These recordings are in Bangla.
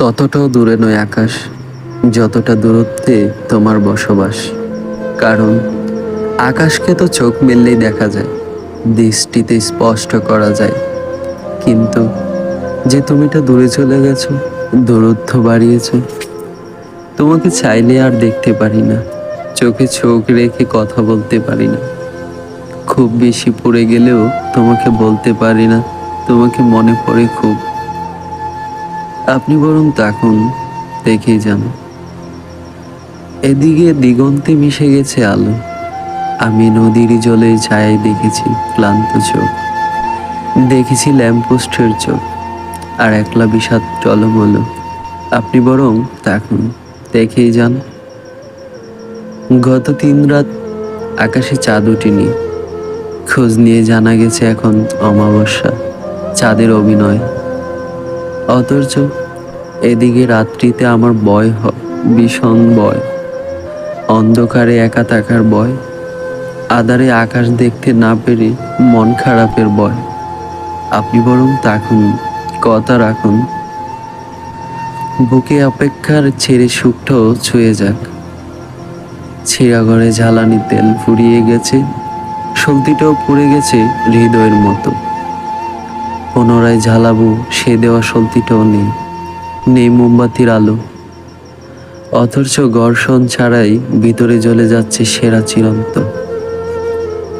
ততটাও দূরে নয় আকাশ, যতটা দূরত্বে তোমার বসবাস। কারণ আকাশকে তো চোখ মেললেই দেখা যায়, দৃষ্টিতে স্পষ্ট করা যায়। কিন্তু যে তুমিটা দূরে চলে গেছো, দূরত্ব বাড়িয়েছো, তোমাকে চাইলে আর দেখতে পারি না, চোখে চোখ রেখে কথা বলতে পারি না। খুব বেশি পড়ে গেলেও তোমাকে বলতে পারি না, তোমাকে মনে পড়ে খুব। বরং তাকুন, দেখেই যান। এদিকে দিগন্তে মিশে গেছে আলো। আমি নদীর জলে ছায় দেখেছি ক্লান্ত চোখ। দেখেছি ল্যাম্পপোস্টের চোখ আর একলা বিষাদ টলমল। আপনি বরং তাকুন, দেখেই যান। গত তিন রাত আকাশে চাঁদ ওঠেনি। খোঁজ নিয়ে জানা গেছে এখন অমাবস্যা, চাঁদের অভিনয়। অথচ এদিকে রাত্রিতে আমার ভয় হয় ভীষণ ভয় অন্ধকারে একা থাকার ভয় আদারে আকাশ দেখতে না পেরে মন খারাপের ভয় আপনি বরং তাকুন কথা রাখুন। বুকে অপেক্ষার ছেড়ে সুখটাও ছুঁয়ে যাক। ছেঁড়া ঘরে জ্বালানি তেল ফুরিয়ে গেছে সলতিটাও পুড়ে গেছে হৃদয়ের মতো। পুনরায় জ্বালাবো সে দেওয়া সলতিটাও নেই। নেই মোমবাতির আলো। অথচ ঘর্ষণ ছাড়াই ভিতরে জ্বলে যাচ্ছে সেরা চিরন্ত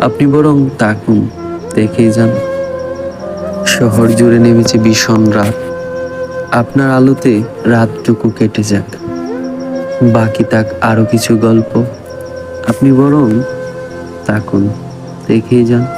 আপনি বরং তাকুন, দেখেই যান। শহর জুড়ে নেমেছে ভীষণ রাত। আপনার আলোতে রাতটুকু কেটে যাক। বাকি তাক আরও কিছু গল্প। আপনি বরং তাকুন, দেখেই যান।